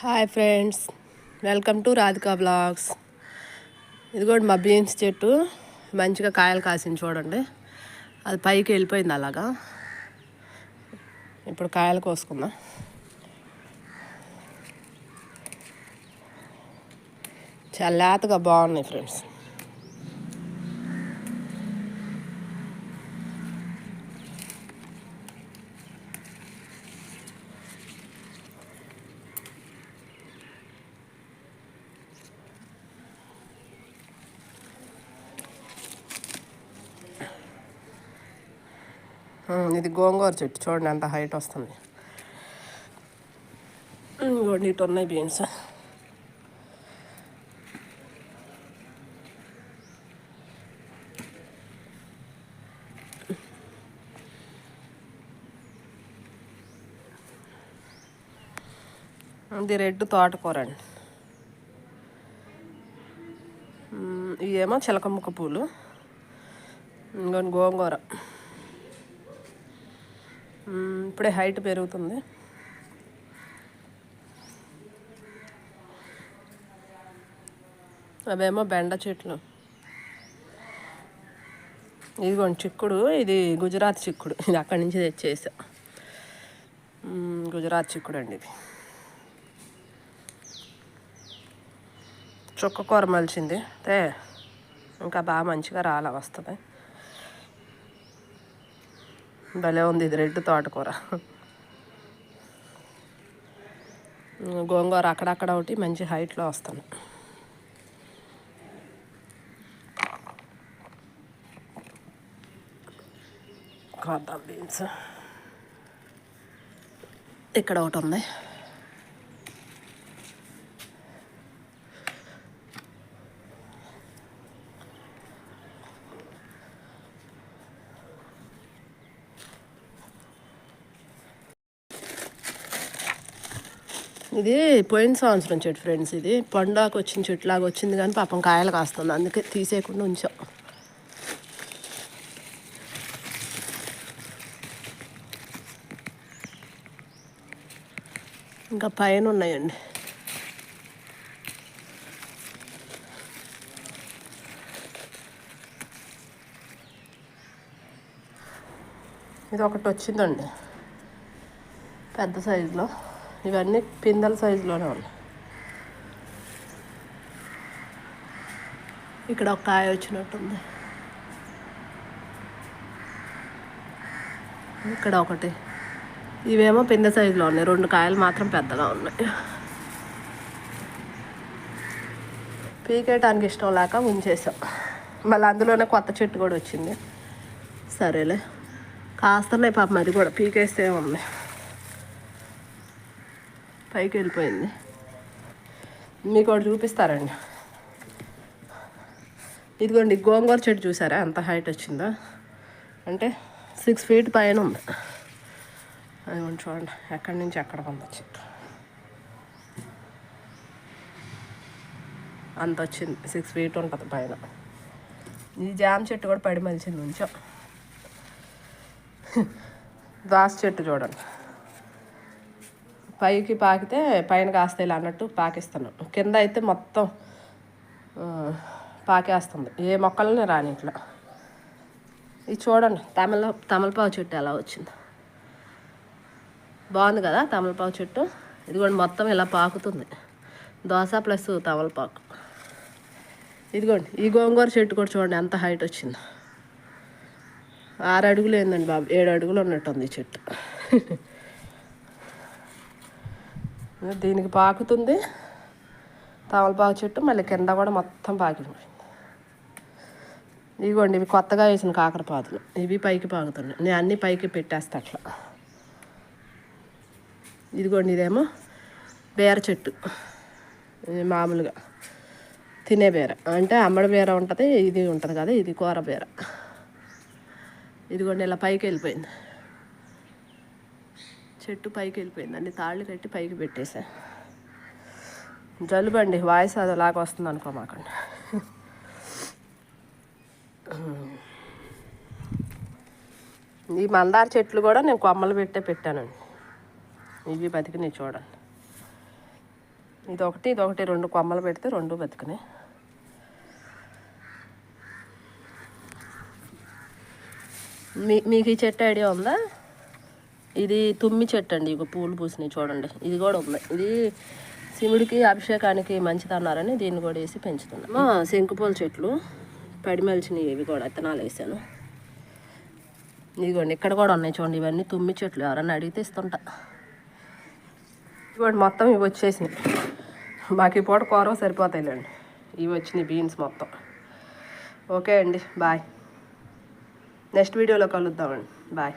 Hi friends welcome to Radhika blogs కూడా మా beans చెట్టు. మంచిగా కాయలు కాసింది చూడండి. అది పైకి వెళ్ళిపోయింది అలాగా. ఇప్పుడు కాయలు కోసుకుందాం. చాలా లేతగా బాగున్నాయి ఫ్రెండ్స్ ఇది గోంగూర చెట్టు చూడండి అంత హైట్ వస్తుంది. ఇంకోటి ఇటు ఉన్నాయి బీన్స్. ఇది రెడ్ తోటకూర అండి. ఇవేమో చిలకముక్క పూలు. ఇంకొని గోంగూర. ఇప్పుడే హైట్ పెరుగుతుంది. అవేమో బెండ చెట్లు. ఇదిగోండి చిక్కుడు ఇది గుజరాత్ చిక్కుడు. ఇది అక్కడి నుంచి తెచ్చేసా. గుజరాత్ చిక్కుడు అండి ఇది. చుక్క కూర మలిచింది. అయితే ఇంకా బాగా మంచిగా రాలా వస్తుంది. భలే ఉంది ఇది రెడ్ తోటకూర. గోంగూర అక్కడక్కడ ఒకటి మంచి హైట్లో వస్తాను. కాదా బీన్స్. ఇక్కడ ఒకటి ఉంది. ఇది పోయిన సంవత్సరం చెట్టు ఫ్రెండ్స్ ఇది. పండాకు వచ్చిన చెట్టు లాగా వచ్చింది కానీ పాపం కాయలు కాస్తుంది. అందుకే తీసేయకుండా ఉంచాం. ఇంకా పైన ఉన్నాయండి. ఇది ఒకటి వచ్చిందండి. పెద్ద సైజులో. ఇవన్నీ పిందెల సైజులోనే ఉన్నాయి. ఇక్కడ ఒక కాయ వచ్చినట్టుంది. ఇక్కడ ఒకటి. ఇవేమో పిందె సైజులో ఉన్నాయి. రెండు కాయలు మాత్రం పెద్దగా ఉన్నాయి. పీకేయటానికి ఇష్టం లేక ఉంచేసాం మళ్ళీ అందులోనే కొత్త చెట్టు కూడా వచ్చింది. సరేలే. కాస్తున్నాయి పాపం అది కూడా పీకేస్తే ఉన్నాయి. పైకి వెళ్ళిపోయింది. మీకు ఒకటి చూపిస్తారండి. ఇదిగోండి గోంగూర చెట్టు చూసారా? ఎంత హైట్ వచ్చిందో. అంటే సిక్స్ ఫీట్ పైన ఉంది. అది చూడండి ఎక్కడి నుంచి ఎక్కడ ఉంది చెట్టు. అంత వచ్చింది సిక్స్ ఫీట్ ఉంటుంది పైన. ఈ జామ చెట్టు కూడా పడి మలిచింది కొంచెం దాస్ చెట్టు చూడండి. పైకి పాకితే పైన కాస్తాయి అన్నట్టు పాకిస్తున్నాం కింద అయితే మొత్తం పాకేస్తుంది. ఏ మొక్కలని రాని ఇట్లా. ఇది చూడండి తమల తమలపావు చెట్టు ఎలా వచ్చింది. బాగుంది కదా తమలపావు చెట్టు? ఇది కూడా మొత్తం ఇలా పాకుతుంది. దోస ప్లస్ తమలపాకు. ఇదిగోండి ఈ గోంగూర చెట్టు కూడా చూడండి ఎంత హైట్ వచ్చింది. ఆరు అడుగులు ఏందండి బాబు? ఏడు అడుగులు ఉన్నట్టుంది ఈ చెట్టు. దీనికి పాకుతుంది. తమలపాకు చెట్టు మళ్ళీ కింద కూడా మొత్తం పాకిపోయింది. ఇదిగోండి ఇవి కొత్తగా వేసిన కాకరపాదులు ఇవి పైకి పాకుతున్నాయి. నేను అన్నీ పైకి పెట్టేస్తా అట్లా. ఇదిగోండి ఇదేమో బీర చెట్టు. మామూలుగా తినే బీర. అంటే అమ్మడి బీర ఉంటుంది ఇది ఉంటుంది కదా ఇది కూర బీర. ఇదిగోండి ఇలా పైకి వెళ్ళిపోయింది. చెట్టు పైకి వెళ్ళిపోయింది. అన్ని తాళ్ళు కట్టి పైకి పెట్టేసా. జలుబండి వాయిస్ అదిలాగా వస్తుంది అనుకో మాకండి ఈ మందార చెట్లు కూడా నేను కొమ్మలు పెట్టే పెట్టానండి. ఇవి బతికినాయి చూడండి. ఇది ఒకటి ఇది ఒకటి రెండు కొమ్మలు పెడితే రెండు బతికినాయి. మీ మీకు ఈ చెట్టు ఐడియా ఉందా? ఇది తుమ్మి చెట్టు అండి ఇక పూలు పూసినాయి చూడండి. ఇది కూడా ఉంది. ఇది శివుడికి అభిషేకానికి మంచిది అన్నారని దీన్ని కూడా వేసి పెంచుతున్నాం. శంకుపూల చెట్లు పడిమలిచినవి ఇవి కూడా విత్తనాలు వేసాను. ఇదిగోండి ఇక్కడ కూడా ఉన్నాయి చూడండి ఇవన్నీ తుమ్మి చెట్లు. ఎవరన్నా అడిగితే ఇస్తుంటా. ఇదిగోండి మొత్తం ఇవి వచ్చేసినాయి. మాకు ఈ పూట కూర సరిపోతాయిలేండి. ఇవి వచ్చినాయి బీన్స్ మొత్తం. ఓకే అండి బాయ్. నెక్స్ట్ వీడియోలో కలుద్దామండి బాయ్.